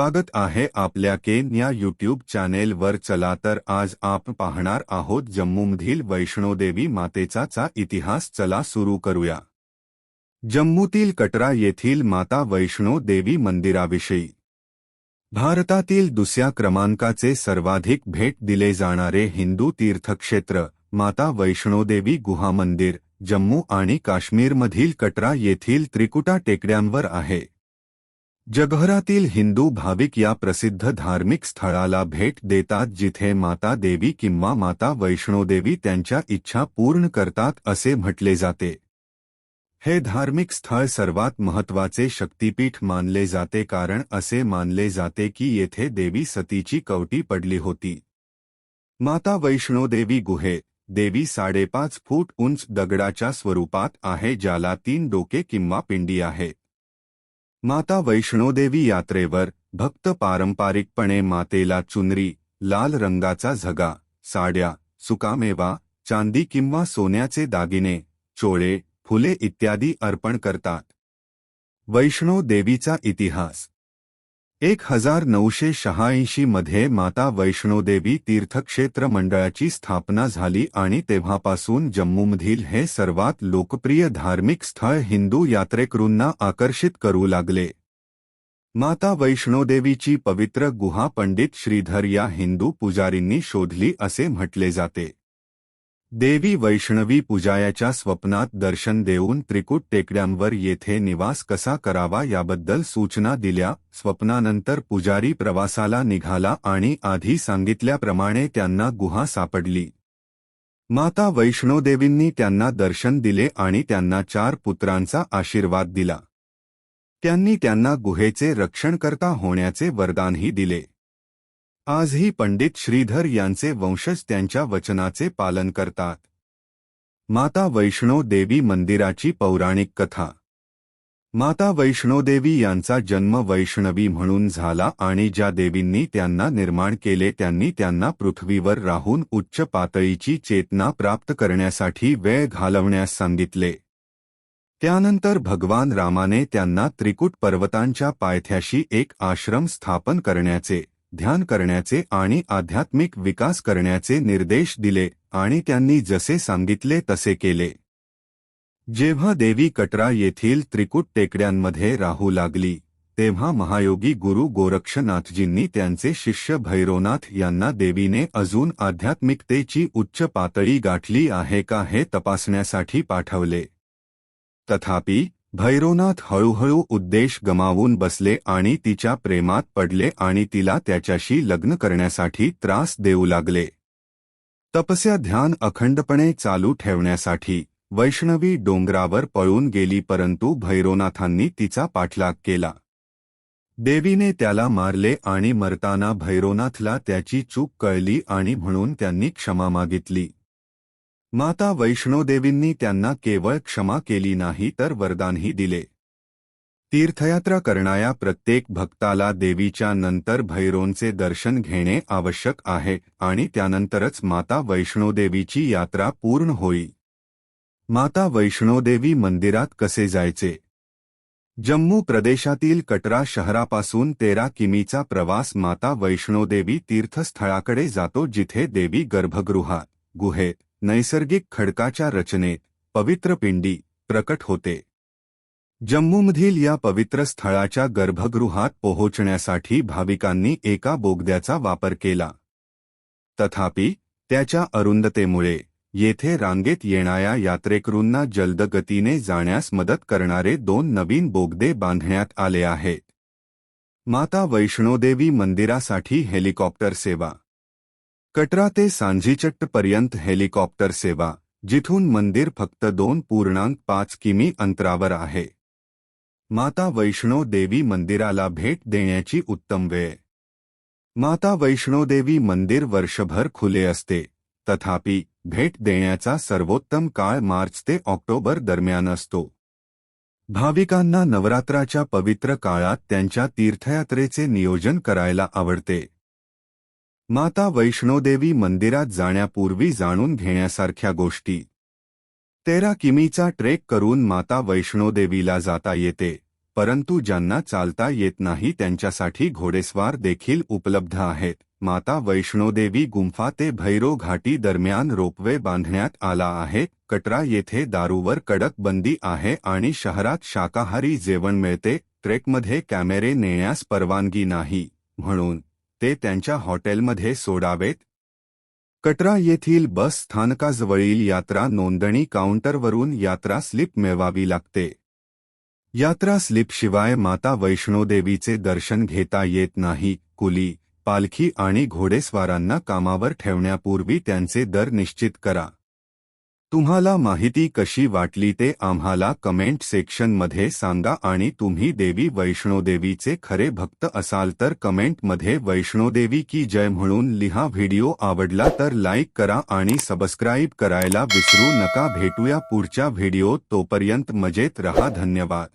स्वागत आहे आपल्या केन या यूट्यूब चॅनेलवर. चला तर आज आपण पाहणार आहोत जम्मूमधील वैष्णोदेवी मातेचा चा इतिहास. चला सुरू करूया. जम्मूतील कटरा येथील माता वैष्णो देवी मंदिराविषयी. भारतातील दुसऱ्या क्रमांकाचे सर्वाधिक भेट दिले जाणारे हिंदू तीर्थक्षेत्र माता वैष्णोदेवी गुहा मंदिर जम्मू आणि काश्मीरमधील कटरा येथील त्रिकुटा टेकड्यांवर आहे. जगभरातील हिंदू भाविक या प्रसिद्ध धार्मिक स्थळाला भेट देतात जिथे माता देवी किंवा माता वैष्णोदेवी त्यांच्या इच्छा पूर्ण करतात असे म्हटले जाते. हे धार्मिक स्थळ सर्वात महत्वाचे शक्तीपीठ मानले जाते कारण असे मानले जाते की येथे देवी सतीची कवटी पडली होती. माता वैष्णोदेवी गुहे, देवी साडेपाच फूट उंच दगडाच्या स्वरूपात आहे ज्याला तीन डोके किंवा पिंडी आहे. माता वैष्णोदेवी यात्रेवर भक्त पारंपरिकपणे मातेला चुनरी लाल रंगाचा झगा साड्या सुकामेवा चांदी किंवा सोन्याचे दागिने चोळे फुले इत्यादी अर्पण करतात. वैष्णो देवीचा इतिहास एक हज़ार नऊशे शहाऐंशी मध्ये माता वैष्णोदेवी तीर्थक्षेत्र मंडळाची स्थापना झाली आणि जम्मूमधील हे सर्वात लोकप्रिय धार्मिक स्थळ हिंदू यात्रेकरूंना आकर्षित करू लागले. माता वैष्णोदेवीची पवित्र गुहा पंडित श्रीधर या हिंदू पुजारींनी शोधली असे म्हटले जाते. देवी वैष्णवी पुजायाच्या स्वप्नात दर्शन देऊन त्रिकूट टेकड्यांवर येथे निवास कसा करावा याबद्दल सूचना दिल्या. स्वप्नानंतर पुजारी प्रवासाला निघाला आणि आधी सांगितल्याप्रमाणे त्यांना गुहा सापडली. माता वैष्णोदेवींनी त्यांना दर्शन दिले आणि त्यांना चार पुत्रांचा आशीर्वाद दिला. त्यांनी त्यांना गुहेचे रक्षणकर्ता होण्याचे वरदानही दिले. आजही पंडित श्रीधर यांचे वंशज त्यांच्या वचनाचे पालन करतात. माता वैष्णो देवी मंदिराची पौराणिक कथा. माता वैष्णोदेवी यांचा जन्म वैष्णवी म्हणून झाला आणि ज्या देवींनी त्यांना निर्माण केले त्यांनी त्यांना पृथ्वीवर राहून उच्च पातळीची चेतना प्राप्त करण्यासाठी वेळ घालवण्यास सांगितले. त्यानंतर भगवान रामाने त्यांना त्रिकूट पर्वतांच्या पायथ्याशी एक आश्रम स्थापन करण्याचे ध्यान करण्याचे आणि आध्यात्मिक विकास करण्याचे निर्देश दिले आणि त्यांनी जसे सांगितले तसे केले. जेव्हा देवी कटरा येथील त्रिकुट टेकड्यांमध्ये राहू लागली तेव्हा महायोगी गुरु गोरक्षनाथजींनी त्यांचे शिष्य भैरवनाथ यांना देवीने अजून आध्यात्मिकतेची उच्च पातळी गाठली आहे का हे तपासण्यासाठी पाठवले. तथापि भैरवनाथ हळूहळू उद्देश गमावून बसले आणि तिच्या प्रेमात पडले आणि तिला त्याच्याशी लग्न करण्यासाठी त्रास देऊ लागले. तपस्या ध्यान अखंडपणे चालू ठेवण्यासाठी वैष्णवी डोंगरावर पळून गेली परंतु भैरवनाथांनी तिचा पाठलाग केला. देवीने त्याला मारले आणि मरताना भैरवनाथला त्याची चूक कळली आणि म्हणून त्यांनी क्षमा मागितली. माता वैष्णोदेवींनी त्यांना केवळ क्षमा केली नाही तर वरदानही दिले. तीर्थयात्रा करणाऱ्या प्रत्येक भक्ताला देवीच्या नंतर भैरोंचे दर्शन घेणे आवश्यक आहे आणि त्यानंतरच माता वैष्णोदेवीची यात्रा पूर्ण होई माता वैष्णोदेवी मंदिरात कसे जायचे? जम्मू प्रदेशातील कटरा शहरापासून तेरा किमीचा प्रवास माता वैष्णोदेवी तीर्थस्थळाकडे जातो जिथे देवी गर्भगृहात गुहेत नैसर्गिक खडकाच्या रचनेत पवित्र पिंडी प्रकट होते. जम्मूमधील या पवित्र स्थळाच्या गर्भगृहात पोहोचण्यासाठी भाविकांनी एका बोगद्याचा वापर केला. तथापि त्याच्या अरुंदतेमुळे येथे रांगेत येणाऱ्या यात्रेकरूंना जलदगतीने जाण्यास मदत करणारे दोन नवीन बोगदे बांधण्यात आले आहेत. माता वैष्णोदेवी मंदिरासाठी हेलिकॉप्टर सेवा कटरा ते सांझीचट्टपर्यंत हेलिकॉप्टर सेवा जिथून मंदिर फक्त दोन पूर्णांक पाच किमी अंतरावर आहे. माता वैष्णो देवी मंदिराला भेट देण्याची उत्तम वेळ. माता वैष्णो देवी मंदिर वर्षभर खुले असते तथापि भेट देण्याचा सर्वोत्तम काळ मार्च ते ऑक्टोबर दरम्यान असतो. भाविकांना नवरात्राच्या पवित्र काळात त्यांच्या तीर्थयात्रेचे नियोजन करायला आवडते माता वैष्णोदेवी मंदिरात जाण्यापूर्वी जाणून घेण्यासारख्या गोष्टी. तेरा किमीचा ट्रेक करून माता वैष्णोदेवीला जाता येते परंतु ज्यांना चालता येत नाही त्यांच्यासाठी घोडेस्वार देखील उपलब्ध आहेत. माता वैष्णोदेवी गुंफा ते भैरो घाटी दरम्यान रोपवे बांधण्यात आला आहे कटरा येथे दारूवर कडक बंदी आहे आणि शहरात शाकाहारी जेवण मिळते ट्रेकमध्ये कॅमेरे नेण्यास परवानगी नाही म्हणून ते त्यांच्या हॉटेलमध्ये सोडावेत? कटरा येथील बस स्थानकाजवळील यात्रा नोंदणी काउंटरवरून यात्रा स्लिप मिळवावी लागते. यात्रा स्लिपशिवाय माता वैष्णोदेवीचे दर्शन घेता येत नाही कुली पालखी आणि घोडेस्वारांना कामावर ठेवण्यापूर्वी त्यांचे दर निश्चित करा. तुम्हाला माहिती कशी वाटली ते आम्हाला कमेंट सेक्शनमध्ये सांगा आणि तुम्ही देवी वैष्णोदेवीचे खरे भक्त असाल तर कमेंटमध्ये वैष्णोदेवी की जय म्हणून लिहा व्हिडिओ आवडला तर लाईक करा आणि सबस्क्राईब करायला विसरू नका. भेटूया पुढच्या व्हिडिओत तोपर्यंत मजेत रहा. धन्यवाद.